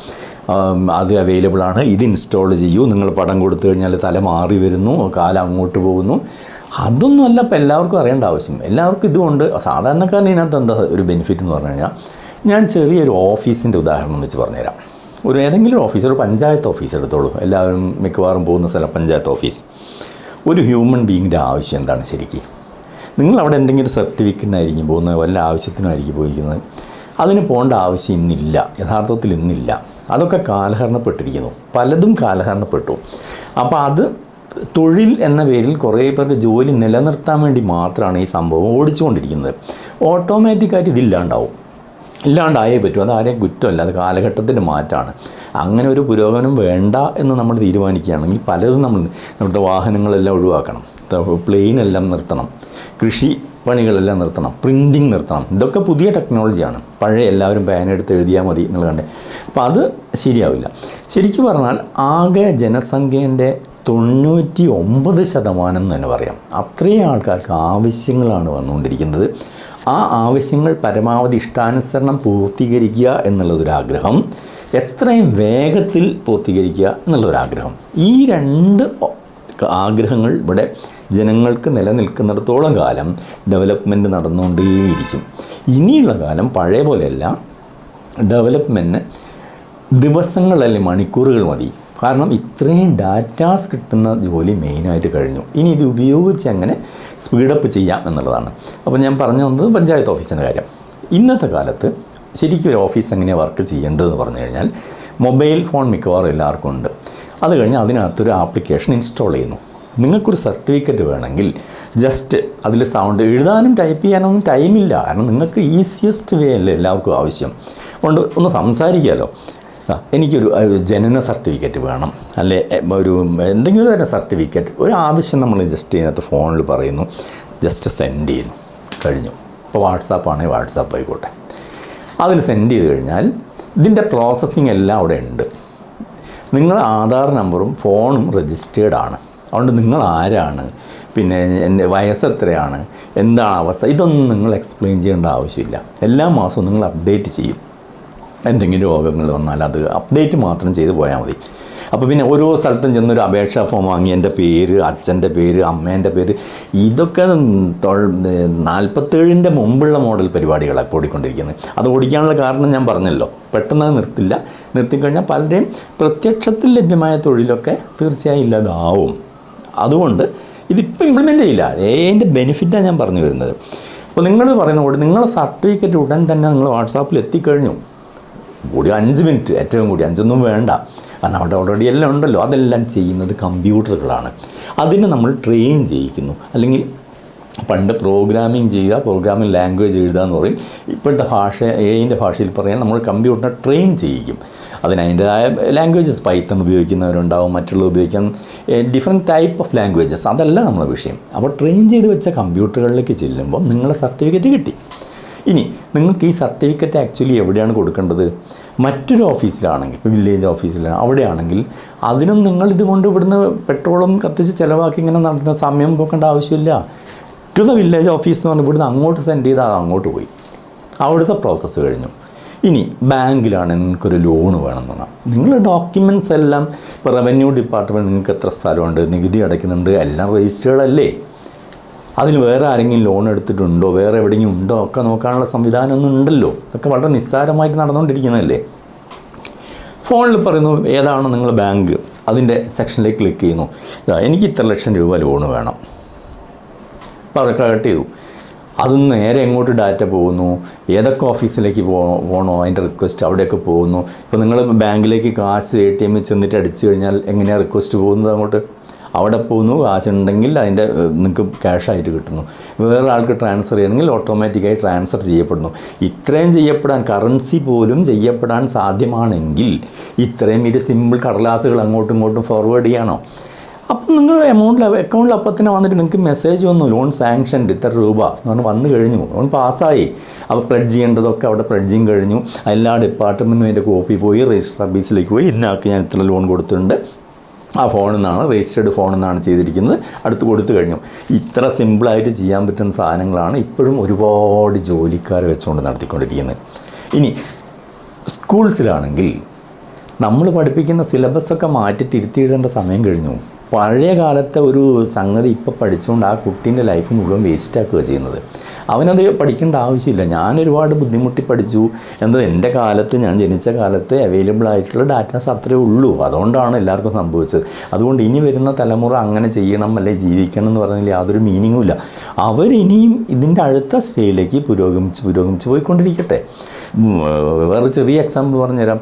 അത് അവൈലബിൾ ആണ്. ഇത് ഇൻസ്റ്റാൾ ചെയ്യൂ. നിങ്ങൾ പടം കൊടുത്തു കഴിഞ്ഞാൽ തല മാറി വരുന്നു കാലം അങ്ങോട്ട് പോകുന്നു. അതൊന്നും അല്ല ഇപ്പം എല്ലാവർക്കും അറിയേണ്ട ആവശ്യം. എല്ലാവർക്കും ഇതുകൊണ്ട് സാധാരണക്കാരന് ഇതിനകത്ത് എന്താ ഒരു ബെനിഫിറ്റ് എന്ന് പറഞ്ഞു കഴിഞ്ഞാൽ ഞാൻ ചെറിയൊരു ഓഫീസിന്റെ ഉദാഹരണം വെച്ച് പറഞ്ഞുതരാം. ഒരു ഏതെങ്കിലും ഓഫീസ് ഒരു പഞ്ചായത്ത് ഓഫീസ് എടുത്തോളൂ. എല്ലാവരും മിക്കവാറും പോകുന്ന സ്ഥലം പഞ്ചായത്ത് ഓഫീസ്. ഒരു ഹ്യൂമൻ ബീങ്ങിന്റെ ആവശ്യം എന്താണ് ശരിക്കും? നിങ്ങൾ അവിടെ എന്തെങ്കിലും സർട്ടിഫിക്കറ്റിനായിരിക്കും പോകുന്നത് വല്ല ആവശ്യത്തിനായിരിക്കും പോയിരിക്കുന്നത്. അതിന് പോകേണ്ട ആവശ്യം ഇന്നില്ല. യഥാർത്ഥത്തിൽ ഇന്നില്ല. അതൊക്കെ കാലഹരണപ്പെട്ടിരിക്കുന്നു. പലതും കാലഹരണപ്പെട്ടു. അപ്പോൾ അത് തൊഴിൽ എന്ന പേരിൽ കുറേ പേർക്ക് ജോലി നിലനിർത്താൻ വേണ്ടി മാത്രമാണ് ഈ സംഭവം ഓടിച്ചുകൊണ്ടിരിക്കുന്നത്. ഓട്ടോമാറ്റിക്കായിട്ട് ഇതില്ലാണ്ടാവും. ഇല്ലാണ്ടായേ പറ്റൂ. അത് ആരെയും കുറ്റമല്ല. അത് കാലഘട്ടത്തിന്റെ മാറ്റമാണ് അങ്ങനെ ഒരു പുരോഗമനം വേണ്ട എന്ന് നമ്മൾ തീരുമാനിക്കുകയാണെങ്കിൽ പലതും നമ്മൾ നമ്മുടെ വാഹനങ്ങളെല്ലാം ഒഴിവാക്കണം. പ്ലെയിൻ എല്ലാം നിർത്തണം. കൃഷി പണികളെല്ലാം നിർത്തണം. പ്രിന്റിങ് നിർത്തണം. ഇതൊക്കെ പുതിയ ടെക്നോളജിയാണ്. പഴയ എല്ലാവരും പേനെടുത്ത് എഴുതിയാൽ മതി എന്നുള്ള കണ്ടേ. അപ്പോൾ അത് ശരിയാവില്ല. ശരിക്കും പറഞ്ഞാൽ ആകെ ജനസംഖ്യേന്റെ തൊണ്ണൂറ്റി ഒമ്പത് ശതമാനം തന്നെ പറയാം. അത്രയും ആൾക്കാർക്ക് ആവശ്യങ്ങളാണ് വന്നുകൊണ്ടിരിക്കുന്നത്. ആ ആവശ്യങ്ങൾ പരമാവധി ഇഷ്ടാനുസരണം പൂർത്തീകരിക്കുക എന്നുള്ളതൊരാഗ്രഹം എത്രയും വേഗത്തിൽ പൂർത്തീകരിക്കുക എന്നുള്ളൊരാഗ്രഹം ഈ രണ്ട് ആഗ്രഹങ്ങൾ ഇവിടെ ജനങ്ങൾക്ക് നിലനിൽക്കുന്നിടത്തോളം കാലം ഡെവലപ്മെന്റ് നടന്നുകൊണ്ടേയിരിക്കും. ഇനിയുള്ള കാലം പഴയ പോലെയല്ല. ഡെവലപ്മെന്റ് ദിവസങ്ങളല്ലേ മണിക്കൂറുകൾ മതി. കാരണം ഇത്രയും ഡാറ്റാസ് കിട്ടുന്ന ജോലി മെയിനായിട്ട് കഴിഞ്ഞു. ഇനി ഇത് ഉപയോഗിച്ച് എങ്ങനെ സ്പീഡപ്പ് ചെയ്യാം എന്നുള്ളതാണ്. അപ്പോൾ ഞാൻ പറഞ്ഞു വന്നത് പഞ്ചായത്ത് ഓഫീസിന്റെ കാര്യം. ഇന്നത്തെ കാലത്ത് ശരിക്കും ഒരു ഓഫീസ് എങ്ങനെയാണ് വർക്ക് ചെയ്യേണ്ടതെന്ന് പറഞ്ഞു കഴിഞ്ഞാൽ മൊബൈൽ ഫോൺ മിക്കവാറും എല്ലാവർക്കും ഉണ്ട്. അത് കഴിഞ്ഞ് അതിനകത്തൊരു ആപ്ലിക്കേഷൻ ഇൻസ്റ്റാൾ ചെയ്യുന്നു. നിങ്ങൾക്കൊരു സർട്ടിഫിക്കറ്റ് വേണമെങ്കിൽ ജസ്റ്റ് അതിൽ സൗണ്ട് എഴുതാനും ടൈപ്പ് ചെയ്യാനൊന്നും ടൈമില്ല കാരണം നിങ്ങൾക്ക് ഈസിയസ്റ്റ് വേ അല്ലേ എല്ലാവർക്കും ആവശ്യം. കൊണ്ട് ഒന്ന് സംസാരിക്കാമല്ലോ എനിക്കൊരു ജനന സർട്ടിഫിക്കറ്റ് വേണം. അല്ലെ ഒരു എന്തെങ്കിലും തരം സർട്ടിഫിക്കറ്റ് ഒരു ആവശ്യം നമ്മൾ ജസ്റ്റ് ഇതിനകത്ത് ഫോണിൽ പറയുന്നു. ജസ്റ്റ് സെൻഡ് ചെയ്യുന്നു കഴിഞ്ഞു. ഇപ്പോൾ വാട്സാപ്പ് ആണെങ്കിൽ വാട്സാപ്പ് ആയിക്കോട്ടെ. അതിൽ സെൻഡ് ചെയ്ത് കഴിഞ്ഞാൽ ഇതിന്റെ പ്രോസസ്സിങ് എല്ലാം അവിടെ ഉണ്ട്. നിങ്ങൾ ആധാർ നമ്പറും ഫോണും രജിസ്റ്റേർഡ് ആണ്. അതുകൊണ്ട് നിങ്ങൾ ആരാണ്? പിന്നെ എന്റെ വയസ്സ് എത്രയാണ്? എന്താണ് അവസ്ഥ? ഇതൊന്നും നിങ്ങൾ എക്സ്പ്ലെയിൻ ചെയ്യേണ്ട ആവശ്യമില്ല. എല്ലാ മാസവും നിങ്ങൾ അപ്ഡേറ്റ് ചെയ്യും. എന്തെങ്കിലും രോഗങ്ങൾ വന്നാൽ അത് അപ്ഡേറ്റ് മാത്രം ചെയ്ത് പോയാൽ മതി. അപ്പോൾ പിന്നെ ഓരോ സ്ഥലത്തും ചെന്നൊരു അപേക്ഷാ ഫോം വാങ്ങി എന്റെ പേര് അച്ഛന്റെ പേര് അമ്മേന്റെ പേര് ഇതൊക്കെ നാൽപ്പത്തേഴിന്റെ മുമ്പുള്ള മോഡൽ പരിപാടികളാണ് ഇപ്പോൾ ഓടിക്കൊണ്ടിരിക്കുന്നത്. അത് ഓടിക്കാനുള്ള കാരണം ഞാൻ പറഞ്ഞല്ലോ. പെട്ടെന്ന് അത് നിർത്തില്ല. നിർത്തിക്കഴിഞ്ഞാൽ പലരെയും പ്രത്യക്ഷത്തിൽ ലഭ്യമായ തൊഴിലൊക്കെ തീർച്ചയായും ഇല്ലാതാവും. അതുകൊണ്ട് ഇതിപ്പോൾ ഇംപ്ലിമെന്റ് ചെയ്യില്ല. അതിന്റെ ബെനിഫിറ്റാണ് ഞാൻ പറഞ്ഞു വരുന്നത്. അപ്പോൾ നിങ്ങൾ പറയുന്ന പോലെ നിങ്ങളെ സർട്ടിഫിക്കറ്റ് ഉടൻ തന്നെ നിങ്ങൾ വാട്സാപ്പിൽ എത്തിക്കഴിഞ്ഞു. കൂടി അഞ്ച് മിനിറ്റ് ഏറ്റവും കൂടി. അഞ്ചൊന്നും വേണ്ട. കാരണം അവിടെ ഓൾറെഡി എല്ലാം ഉണ്ടല്ലോ. അതെല്ലാം ചെയ്യുന്നത് കമ്പ്യൂട്ടറുകളാണ്. അതിനെ നമ്മൾ ട്രെയിൻ ചെയ്യിക്കുന്നു. അല്ലെങ്കിൽ പണ്ട് പ്രോഗ്രാമിംഗ് ചെയ്യുക പ്രോഗ്രാമിംഗ് ലാംഗ്വേജ് എഴുതുക എന്ന് പറയും. ഇപ്പോഴത്തെ ഭാഷ ഏതിന്റെ ഭാഷയിൽ പറയാൻ നമ്മൾ കമ്പ്യൂട്ടറിനെ ട്രെയിൻ ചെയ്യിക്കും. അതിന് അതിന്റെതായ ലാംഗ്വേജസ് പൈത്തൺ ഉപയോഗിക്കുന്നവരുണ്ടാവും മറ്റുള്ളവർ ഉപയോഗിക്കാൻ ഡിഫറെന്റ് ടൈപ്പ് ഓഫ് ലാംഗ്വേജസ് അതല്ല നമ്മുടെ വിഷയം. അപ്പോൾ ട്രെയിൻ ചെയ്ത് വെച്ച കമ്പ്യൂട്ടറുകളിലേക്ക് ചെല്ലുമ്പോൾ നിങ്ങളെ സർട്ടിഫിക്കറ്റ് കിട്ടി. ഇനി നിങ്ങൾക്ക് ഈ സർട്ടിഫിക്കറ്റ് ആക്ച്വലി എവിടെയാണ് കൊടുക്കേണ്ടത്? മറ്റൊരു ഓഫീസിലാണെങ്കിൽ വില്ലേജ് ഓഫീസിലാണ് അവിടെയാണെങ്കിൽ അതിനും നിങ്ങൾ ഇതുകൊണ്ട് ഇവിടുന്ന് പെട്രോളും കത്തിച്ച് ചിലവാക്കി ഇങ്ങനെ നടത്തുന്ന സമയം പോക്കേണ്ട ആവശ്യമില്ല. ടു ദ വില്ലേജ് ഓഫീസ് എന്ന് പറഞ്ഞാൽ ഇവിടുന്ന് അങ്ങോട്ട് സെൻഡ് ചെയ്താൽ അങ്ങോട്ട് പോയി. അവിടുത്തെ പ്രോസസ്സ് കഴിഞ്ഞു. ഇനി ബാങ്കിലാണ് നിങ്ങൾക്കൊരു ലോണ് വേണമെന്ന് പറഞ്ഞാൽ നിങ്ങളുടെ ഡോക്യുമെന്റ്സ് എല്ലാം റവന്യൂ ഡിപ്പാർട്ട്മെന്റ് നിങ്ങൾക്ക് എത്ര സ്ഥലമുണ്ട് നികുതി അടയ്ക്കുന്നുണ്ട് എല്ലാം രജിസ്റ്റേർഡ് അല്ലേ? അതിന് വേറെ ആരെങ്കിലും ലോൺ എടുത്തിട്ടുണ്ടോ? വേറെ എവിടെയെങ്കിലും ഉണ്ടോ? ഒക്കെ നോക്കാനുള്ള സംവിധാനമൊന്നും ഉണ്ടല്ലോ. ഇതൊക്കെ വളരെ നിസ്സാരമായിട്ട് നടന്നുകൊണ്ടിരിക്കുന്നതല്ലേ? ഫോണിൽ പറയുന്നു ഏതാണ് നിങ്ങൾ ബാങ്ക്? അതിന്റെ സെക്ഷനിലേക്ക് ക്ലിക്ക് ചെയ്യുന്നു. ഇതാ എനിക്ക് ഇത്ര ലക്ഷം രൂപ ലോൺ വേണം. പറ കട്ട് ചെയ്തു. അത് നേരെ എങ്ങോട്ട് ഡാറ്റ പോകുന്നു? ഏതൊക്കെ ഓഫീസിലേക്ക് പോകണോ അതിന്റെ റിക്വസ്റ്റ് അവിടെയൊക്കെ പോകുന്നു. ഇപ്പോൾ നിങ്ങൾ ബാങ്കിലേക്ക് കാശ് എ ടി എമ്മിൽ ചെന്നിട്ട് അടിച്ചു കഴിഞ്ഞാൽ എങ്ങനെയാണ് റിക്വസ്റ്റ് പോകുന്നത് അങ്ങോട്ട്? അവിടെ പോകുന്നു കാശ് ഉണ്ടെങ്കിൽ അതിന്റെ നിങ്ങൾക്ക് ക്യാഷായിട്ട് കിട്ടുന്നു. വേറെ ആൾക്ക് ട്രാൻസ്ഫർ ചെയ്യണമെങ്കിൽ ഓട്ടോമാറ്റിക്കായി ട്രാൻസ്ഫർ ചെയ്യപ്പെടുന്നു. ഇത്രയും ചെയ്യപ്പെടാൻ കറൻസി പോലും ചെയ്യപ്പെടാൻ സാധ്യമാണെങ്കിൽ ഇത്രയും ഇത് സിമ്പിൾ കടലാസുകൾ അങ്ങോട്ടും ഇങ്ങോട്ടും ഫോർവേഡ് ചെയ്യണോ? അപ്പം നിങ്ങൾ എമൗണ്ടിൽ അക്കൗണ്ടിൽ അപ്പം തന്നെ വന്നിട്ട് നിങ്ങൾക്ക് മെസ്സേജ് വന്നു ലോൺ സാങ്ഷൻഡ് ഇത്ര രൂപ. എന്ന് പറഞ്ഞ് വന്നു കഴിഞ്ഞു. ലോൺ പാസ്സായി അപ്പോൾ പ്ലഡ് ചെയ്യേണ്ടതൊക്കെ അവിടെ പ്ലഡ്ജിങ് കഴിഞ്ഞു. എല്ലാ ഡിപ്പാർട്ട്മെന്റിനും അതിന്റെ കോപ്പി പോയി രജിസ്റ്റർ ഓഫീസിലേക്ക് പോയി ഇന്നാൾക്ക് ഞാൻ ഇത്ര ലോൺ കൊടുത്തിട്ടുണ്ട്. ആ ഫോണിൽ നിന്നാണ് രജിസ്റ്റേർഡ് ഫോണിൽ നിന്നാണ് ചെയ്തിരിക്കുന്നത്. അടുത്ത് കൊടുത്തു കഴിഞ്ഞു. ഇത്ര സിമ്പിളായിട്ട് ചെയ്യാൻ പറ്റുന്ന സാധനങ്ങളാണ് ഇപ്പോഴും ഒരുപാട് ജോലിക്കാർ വെച്ചുകൊണ്ട് നടത്തിക്കൊണ്ടിരിക്കുന്നത്. ഇനി സ്കൂൾസിലാണെങ്കിൽ നമ്മൾ പഠിപ്പിക്കുന്ന സിലബസൊക്കെ മാറ്റി തിരുത്തി എഴുതേണ്ട സമയം കഴിഞ്ഞു. പഴയ കാലത്തെ ഒരു സംഗതി ഇപ്പോൾ പഠിച്ചുകൊണ്ട് ആ കുട്ടീന്റെ ലൈഫ് മുഴുവൻ വേസ്റ്റാക്കുക ചെയ്യുന്നത്. അവനത് പഠിക്കേണ്ട ആവശ്യമില്ല. ഞാൻ ഒരുപാട് ബുദ്ധിമുട്ടി പഠിച്ചു. എന്നത് എന്റെ കാലത്ത് ഞാൻ ജനിച്ച കാലത്ത് അവൈലബിൾ ആയിട്ടുള്ള ഡാറ്റാസ് അത്രേ ഉള്ളൂ. അതുകൊണ്ടാണ് എല്ലാവർക്കും സംഭവിച്ചത്. അതുകൊണ്ട് ഇനി വരുന്ന തലമുറ അങ്ങനെ ചെയ്യണം അല്ലെ ജീവിക്കണം എന്ന് പറഞ്ഞാൽ യാതൊരു മീനിങ്ങും ഇല്ല. അവരിനിയും ഇതിന്റെ അടുത്ത സ്റ്റേജിലേക്ക് പുരോഗമിച്ച് പുരോഗമിച്ച് പോയിക്കൊണ്ടിരിക്കട്ടെ. വേറെ ചെറിയ എക്സാമ്പിൾ പറഞ്ഞുതരാം.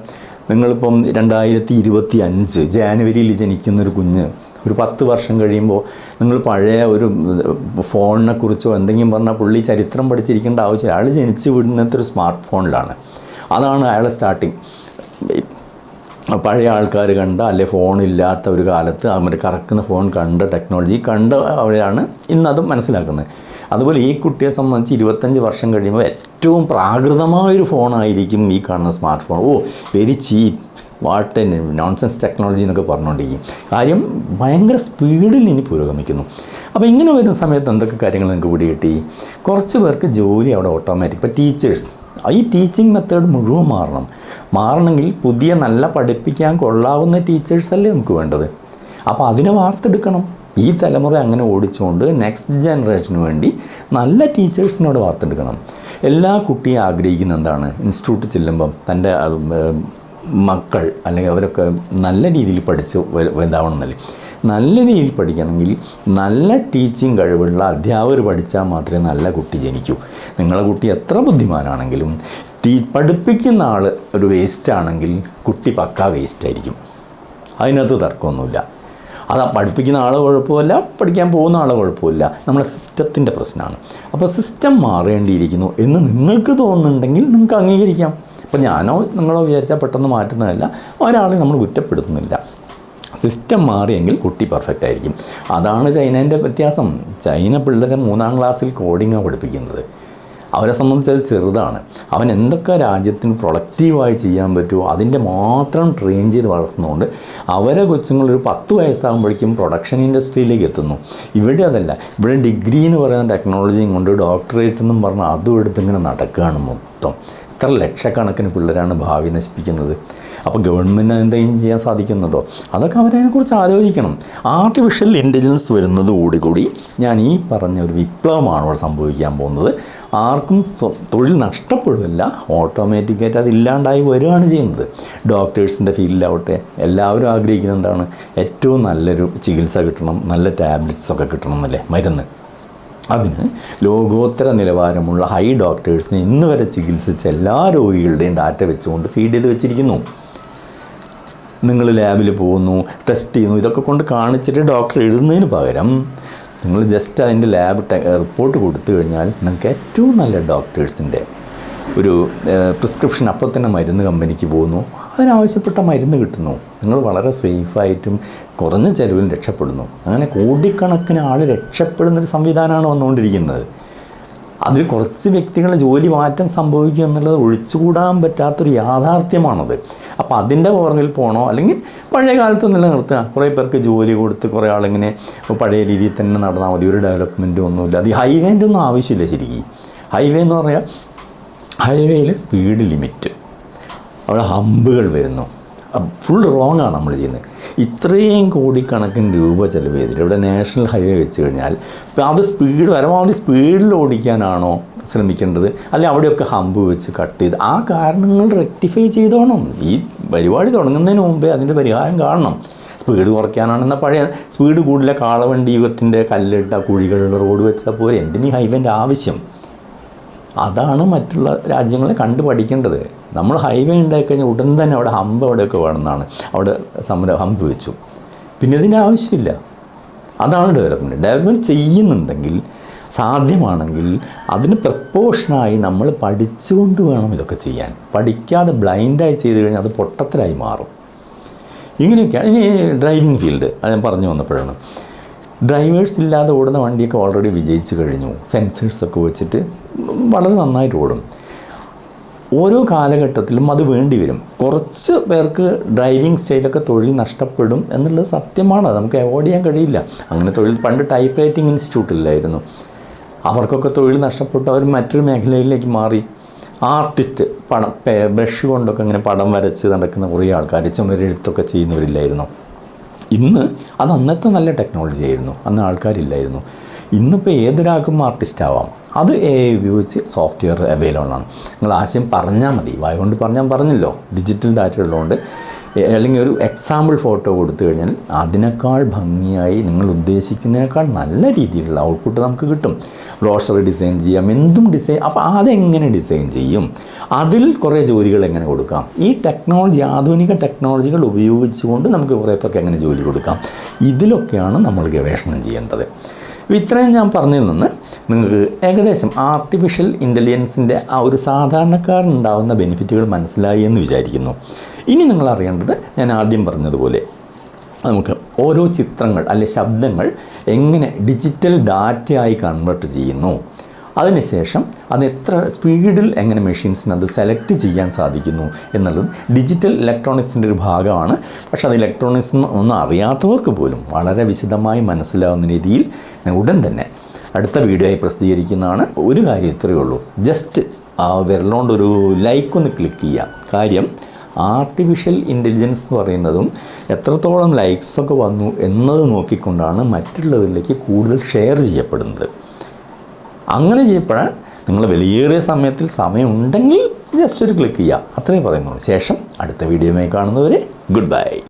നിങ്ങളിപ്പം രണ്ടായിരത്തി ഇരുപത്തി അഞ്ച് ജാനുവരിയിൽ ജനിക്കുന്നൊരു കുഞ്ഞ്. ഒരു പത്ത് വർഷം കഴിയുമ്പോൾ നിങ്ങൾ പഴയ ഒരു ഫോണിനെ കുറിച്ചോ എന്തെങ്കിലും പറഞ്ഞാൽ പുള്ളി ചരിത്രം പഠിച്ചിരിക്കേണ്ട ആവശ്യമില്ല. അയാൾ ജനിച്ച് വിടുന്നത് ഒരു സ്മാർട്ട് ഫോണിലാണ്. അതാണ് അയാളെ സ്റ്റാർട്ടിങ്. പഴയ ആൾക്കാർ കണ്ട അല്ലെ ഫോണില്ലാത്ത ഒരു കാലത്ത് അവർ കറക്കുന്ന ഫോൺ കണ്ട ടെക്നോളജി കണ്ട അവരാണ് ഇന്നത് മനസ്സിലാക്കുന്നത്. അതുപോലെ ഈ കുട്ടിയെ സംബന്ധിച്ച് ഇരുപത്തഞ്ച് വർഷം കഴിയുമ്പോൾ ഏറ്റവും പ്രാകൃതമായൊരു ഫോണായിരിക്കും ഈ കാണുന്ന smart phone. Oh very cheap. What nonsense technology എന്നൊക്കെ പറഞ്ഞുകൊണ്ടിരിക്കും. കാര്യം ഭയങ്കര സ്പീഡിൽ ഇനി പുരോഗമിക്കുന്നു. അപ്പോൾ ഇങ്ങനെ വരുന്ന സമയത്ത് എന്തൊക്കെ കാര്യങ്ങൾ നിങ്ങൾക്ക് പിടി കിട്ടി? കുറച്ച് പേർക്ക് ജോലി അവിടെ ഓട്ടോമാറ്റിക് ഇപ്പോൾ ടീച്ചേഴ്സ് ഈ ടീച്ചിങ് മെത്തേഡ് മുഴുവൻ മാറണം. മാറണമെങ്കിൽ പുതിയ നല്ല പഠിപ്പിക്കാൻ കൊള്ളാവുന്ന ടീച്ചേഴ്സ് അല്ലേ നമുക്ക് വേണ്ടത്. അപ്പോൾ അതിനെ വാർത്തെടുക്കണം. ഈ തലമുറ അങ്ങനെ ഓടിച്ചുകൊണ്ട് നെക്സ്റ്റ് ജനറേഷന് വേണ്ടി നല്ല ടീച്ചേഴ്സിനോട് വാർത്തെടുക്കണം. എല്ലാ കുട്ടിയും ആഗ്രഹിക്കുന്ന എന്താണ്? ഇൻസ്റ്റിറ്റ്യൂട്ട് ചെല്ലുമ്പം തന്റെ മക്കൾ അല്ലെങ്കിൽ അവരൊക്കെ നല്ല രീതിയിൽ പഠിച്ച് വ- എന്നല്ലേ നല്ല രീതിയിൽ പഠിക്കണമെങ്കിൽ നല്ല ടീച്ചിങ് കഴിവുള്ള അധ്യാപകർ പഠിച്ചാൽ മാത്രമേ നല്ല കുട്ടി ജനിക്കൂ. നിങ്ങളെ കുട്ടി എത്ര ബുദ്ധിമാനാണെങ്കിലും ടീ പഠിപ്പിക്കുന്ന ആൾ ഒരു വേസ്റ്റ് ആണെങ്കിൽ കുട്ടി പക്കാ വേസ്റ്റ് ആയിരിക്കും. അതിനകത്ത് തർക്കമൊന്നുമില്ല. അത് പഠിപ്പിക്കുന്ന ആൾ കുഴപ്പമില്ല പഠിക്കാൻ പോകുന്ന ആൾ കുഴപ്പമില്ല. നമ്മുടെ സിസ്റ്റത്തിന്റെ പ്രശ്നമാണ്. അപ്പോൾ സിസ്റ്റം മാറേണ്ടിയിരിക്കുന്നു എന്ന് നിങ്ങൾക്ക് തോന്നുന്നുണ്ടെങ്കിൽ നിങ്ങൾക്ക് അംഗീകരിക്കാം. അപ്പോൾ ഞാനോ നിങ്ങളോ വിചാരിച്ചാൽ പെട്ടെന്ന് മാറ്റുന്നതല്ല. ഒരാളെ നമ്മൾ കുറ്റപ്പെടുത്തുന്നില്ല. സിസ്റ്റം മാറിയെങ്കിൽ കുട്ടി പെർഫെക്റ്റ് ആയിരിക്കും. അതാണ് ചൈനേന്റെ വ്യത്യാസം. ചൈന പിള്ളേരെ മൂന്നാം ക്ലാസ്സിൽ കോഡിങ്ങാണ് പഠിപ്പിക്കുന്നത്. അവരെ സംബന്ധിച്ച് അത് ചെറുതാണ്. അവൻ എന്തൊക്കെ രാജ്യത്തിന് പ്രൊഡക്റ്റീവായി ചെയ്യാൻ പറ്റുമോ അതിന്റെ മാത്രം ട്രെയിൻ ചെയ്ത് വളർത്തുന്നതുകൊണ്ട് അവരെ കൊച്ചുങ്ങൾ ഒരു പത്ത് വയസ്സാകുമ്പോഴേക്കും പ്രൊഡക്ഷൻ ഇൻഡസ്ട്രിയിലേക്ക് എത്തുന്നു. ഇവിടെ അതല്ല. ഇവിടെ ഡിഗ്രി എന്ന് പറയുന്ന ടെക്നോളജിയും കൊണ്ട് ഡോക്ടറേറ്റ് എന്നും പറഞ്ഞാൽ അതും എടുത്തിങ്ങനെ നടക്കുകയാണ് മൊത്തം. എത്ര ലക്ഷക്കണക്കിന് പിള്ളേരാണ് ഭാവി നശിപ്പിക്കുന്നത്? അപ്പോൾ ഗവൺമെന്റ് എന്തെങ്കിലും ചെയ്യാൻ സാധിക്കുന്നുണ്ടോ? അതൊക്കെ അവരതിനെക്കുറിച്ച് ആലോചിക്കണം. ആർട്ടിഫിഷ്യൽ ഇന്റലിജൻസ് വരുന്നത് കൂടിക്കൂടി ഞാൻ ഈ പറഞ്ഞ ഒരു വിപ്ലവമാണ് ഇവിടെ സംഭവിക്കാൻ പോകുന്നത്. ആർക്കും തൊഴിൽ നഷ്ടപ്പെടുകയല്ല. ഓട്ടോമാറ്റിക്കായിട്ട് അത് ഇല്ലാണ്ടായി വരികയാണ് ചെയ്യുന്നത്. ഡോക്ടേഴ്സിന്റെ ഫീൽഡിലാവട്ടെ എല്ലാവരും ആഗ്രഹിക്കുന്നത് എന്താണ്? ഏറ്റവും നല്ലൊരു ചികിത്സ കിട്ടണം നല്ല ടാബ്ലറ്റ്സ് ഒക്കെ കിട്ടണം എന്നല്ലേ? മരുന്ന്. അതിന് ലോകോത്തര നിലവാരമുള്ള ഹൈ ഡോക്ടേഴ്സിനെ ഇന്ന് വരെ ചികിത്സിച്ച എല്ലാ രോഗികളുടെയും ഡാറ്റ വെച്ചുകൊണ്ട് ഫീഡ് ചെയ്ത് വെച്ചിരിക്കുന്നു. നിങ്ങൾ ലാബിൽ പോകുന്നു ടെസ്റ്റ് ചെയ്യുന്നു ഇതൊക്കെ കൊണ്ട് കാണിച്ചിട്ട് ഡോക്ടർ എഴുതുന്നതിന് പകരം നിങ്ങൾ ജസ്റ്റ് അതിന്റെ ലാബ് റിപ്പോർട്ട് കൊടുത്തു കഴിഞ്ഞാൽ നിങ്ങൾക്ക് ഏറ്റവും നല്ല ഡോക്ടേഴ്സിന്റെ ഒരു പ്രിസ്ക്രിപ്ഷൻ അപ്പം തന്നെ മരുന്ന് കമ്പനിക്ക് പോകുന്നു. അതിനാവശ്യപ്പെട്ട മരുന്ന് കിട്ടുന്നു. നിങ്ങൾ വളരെ സേഫായിട്ടും കുറഞ്ഞ ചിലവിൽ രക്ഷപ്പെടുന്നു. അങ്ങനെ കോടിക്കണക്കിന് ആൾ രക്ഷപ്പെടുന്നൊരു സംവിധാനമാണ് വന്നുകൊണ്ടിരിക്കുന്നത്. അതിൽ കുറച്ച് വ്യക്തികളെ ജോലി മാറ്റം സംഭവിക്കുക എന്നുള്ളത് ഒഴിച്ചുകൂടാൻ പറ്റാത്തൊരു യാഥാർത്ഥ്യമാണത്. അപ്പോൾ അതിന്റെ പുറകിൽ പോകണോ അല്ലെങ്കിൽ പഴയ കാലത്ത് നിലനിർത്തുക. കുറേ പേർക്ക് ജോലി കൊടുത്ത് കുറേ ആളിങ്ങനെ പഴയ രീതിയിൽ തന്നെ നടന്നാൽ മതി. ഒരു ഡെവലപ്മെന്റും ഒന്നുമില്ല. അത് ഹൈവേന്റെ ഒന്നും ആവശ്യമില്ല ശരിക്കും. ഹൈവേ എന്ന് പറഞ്ഞാൽ ഹൈവേയിൽ സ്പീഡ് ലിമിറ്റ്. അവിടെ ഹമ്പുകൾ വരുന്നു. ഫുൾ റോങ് ആണ് നമ്മൾ ചെയ്യുന്നത്. ഇത്രയും കോടിക്കണക്കിന് രൂപ ചിലവ് ചെയ്തിട്ട് ഇവിടെ നാഷണൽ ഹൈവേ വെച്ച് കഴിഞ്ഞാൽ ഇപ്പം അത് സ്പീഡ് പരമാവധി സ്പീഡിൽ ഓടിക്കാനാണോ ശ്രമിക്കേണ്ടത്? അല്ലെ അവിടെയൊക്കെ ഹമ്പ് വെച്ച് കട്ട് ചെയ്ത് ആ കാരണങ്ങൾ റെക്ടിഫൈ ചെയ്തോണം. ഈ പരിപാടി തുടങ്ങുന്നതിന് മുമ്പേ അതിന്റെ പരിഹാരം കാണണം. സ്പീഡ് കുറയ്ക്കാനാണെന്ന പഴയ സ്പീഡ് കൂടുതലെ കാളവണ്ടി യുഗത്തിന്റെ കല്ലിട്ട കുഴികളുള്ള റോഡ് വെച്ചാൽ പോരെ. എന്തിനീ ഹൈവേന്റെ ആവശ്യം? അതാണ് മറ്റുള്ള രാജ്യങ്ങളെ കണ്ടു പഠിക്കേണ്ടത്. നമ്മൾ ഹൈവേ ഉണ്ടായി കഴിഞ്ഞാൽ ഉടൻ തന്നെ അവിടെ ഹമ്പ് അവിടെയൊക്കെ വേണമെന്നാണ്. അവിടെ സമരം ഹമ്പ് വെച്ചു. പിന്നെ ഇതിന്റെ ആവശ്യമില്ല. അതാണ് ഡെവലപ്മെന്റ് ഡെവലപ്മെന്റ് ചെയ്യുന്നുണ്ടെങ്കിൽ സാധ്യമാണെങ്കിൽ അതിന് പ്രപ്പോഷനായി നമ്മൾ പഠിച്ചുകൊണ്ട് വേണം ഇതൊക്കെ ചെയ്യാൻ. പഠിക്കാതെ ബ്ലൈൻഡായി ചെയ്ത് കഴിഞ്ഞാൽ അത് പൊട്ടത്തിലായി മാറും. ഇങ്ങനെയൊക്കെയാണ് ഇനി ഡ്രൈവിംഗ് ഫീൽഡ് അത് ഞാൻ പറഞ്ഞു വന്നപ്പോഴാണ്. ഡ്രൈവേഴ്സ് ഇല്ലാതെ ഓടുന്ന വണ്ടിയൊക്കെ ഓൾറെഡി വിജയിച്ചു കഴിഞ്ഞു. സെൻസേഴ്സൊക്കെ വെച്ചിട്ട് വളരെ നന്നായിട്ട് ഓടും. ഓരോ കാലഘട്ടത്തിലും അത് വേണ്ടി വരും. കുറച്ച് പേർക്ക് ഡ്രൈവിംഗ് സ്റ്റൈലൊക്കെ തൊഴിൽ നഷ്ടപ്പെടും എന്നുള്ളത് സത്യമാണ്. നമുക്ക് അവോയ്ഡ് ചെയ്യാൻ കഴിയില്ല. അങ്ങനെ തൊഴിൽ പണ്ട് ടൈപ്പ് റൈറ്റിംഗ് ഇൻസ്റ്റിറ്റ്യൂട്ടിലായിരുന്നു അവർക്കൊക്കെ തൊഴിൽ നഷ്ടപ്പെട്ടു അവർ മറ്റൊരു മേഖലയിലേക്ക് മാറി. ആർട്ടിസ്റ്റ് പടം ബ്രഷ് കൊണ്ടൊക്കെ ഇങ്ങനെ പടം വരച്ച് നടക്കുന്ന കുറേ ആൾക്കാർ ചുമരെഴുത്തൊക്കെ ചെയ്യുന്നവരില്ലായിരുന്നു. ഇന്ന് അത് അന്നത്തെ നല്ല ടെക്നോളജി ആയിരുന്നു. അന്ന് ആൾക്കാരില്ലായിരുന്നു. ഇന്നിപ്പോൾ ഏതൊരാൾക്കും ആർട്ടിസ്റ്റ് ആവാം. അത് എ ഐ ഉപയോഗിച്ച് സോഫ്റ്റ്വെയർ അവൈലബിൾ ആണ്. നിങ്ങൾ ആശയം പറഞ്ഞാൽ മതി. വായ കൊണ്ട് പറഞ്ഞാൽ പറഞ്ഞല്ലോ. ഡിജിറ്റൽ ഡാറ്റ ഉള്ളതുകൊണ്ട് അല്ലെങ്കിൽ ഒരു എക്സാമ്പിൾ ഫോട്ടോ കൊടുത്തു കഴിഞ്ഞാൽ അതിനേക്കാൾ ഭംഗിയായി നിങ്ങൾ ഉദ്ദേശിക്കുന്നതിനേക്കാൾ നല്ല രീതിയിലുള്ള ഔട്ട്പുട്ട് നമുക്ക് കിട്ടും. ബ്രോഷർ ഡിസൈൻ ചെയ്യാം എന്തും ഡിസൈൻ അപ്പോൾ അതെങ്ങനെ ഡിസൈൻ ചെയ്യും? അതിൽ കുറേ ജോലികൾ എങ്ങനെ കൊടുക്കാം? ഈ ടെക്നോളജി ആധുനിക ടെക്നോളജികൾ ഉപയോഗിച്ചുകൊണ്ട് നമുക്ക് കുറേ പേർക്ക് എങ്ങനെ ജോലി കൊടുക്കാം? ഇതിലൊക്കെയാണ് നമ്മൾ ഗവേഷണം ചെയ്യേണ്ടത്. ഇത്രയും ഞാൻ പറഞ്ഞതിൽ നിന്ന് നിങ്ങൾക്ക് ഏകദേശം ആർട്ടിഫിഷ്യൽ ഇന്റലിജൻസിന്റെ ആ ഒരു സാധാരണക്കാരനുണ്ടാകുന്ന ബെനിഫിറ്റുകൾ മനസ്സിലായി എന്ന് വിചാരിക്കുന്നു. ഇനി നിങ്ങൾ അറിയേണ്ടത് ഞാൻ ആദ്യം പറഞ്ഞതുപോലെ നമുക്ക് ഓരോ ചിത്രങ്ങൾ അല്ലെ ശബ്ദങ്ങൾ എങ്ങനെ ഡിജിറ്റൽ ഡാറ്റയായി കൺവേർട്ട് ചെയ്യുന്നു. അതിനുശേഷം അത് എത്ര സ്പീഡിൽ എങ്ങനെ മെഷീൻസിന് അത് സെലക്ട് ചെയ്യാൻ സാധിക്കുന്നു എന്നുള്ളത് ഡിജിറ്റൽ ഇലക്ട്രോണിക്സിന്റെ ഒരു ഭാഗമാണ്. പക്ഷേ അത് ഇലക്ട്രോണിക്സ് ഒന്നും അറിയാത്തവർക്ക് പോലും വളരെ വിശദമായി മനസ്സിലാവുന്ന രീതിയിൽ ഞാൻ ഉടൻ തന്നെ അടുത്ത വീഡിയോ ആയി പ്രസിദ്ധീകരിക്കുന്നതാണ്. ഒരു കാര്യം ഇത്രയേ ഉള്ളൂ. ജസ്റ്റ് വിരലോണ്ട് ഒരു ലൈക്ക് ഒന്ന് ക്ലിക്ക് ചെയ്യാം കാര്യം ആർട്ടിഫിഷ്യൽ ഇന്റലിജൻസ് എന്ന് പറയുന്നതും എത്രത്തോളം ലൈക്സൊക്കെ വന്നു എന്നത് നോക്കിക്കൊണ്ടാണ് മറ്റുള്ളവരിലേക്ക് കൂടുതൽ ഷെയർ ചെയ്യപ്പെടുന്നത്. അങ്ങനെ ചെയ്യപ്പെടാൻ നിങ്ങൾ വലിയേറിയ സമയത്തിൽ സമയമുണ്ടെങ്കിൽ ജസ്റ്റ് ഒരു ക്ലിക്ക് ചെയ്യുക. അത്രയും പറയുന്നുള്ളൂ. ശേഷം അടുത്ത വീഡിയോയുമായി കാണുന്നവരെ ഗുഡ് ബൈ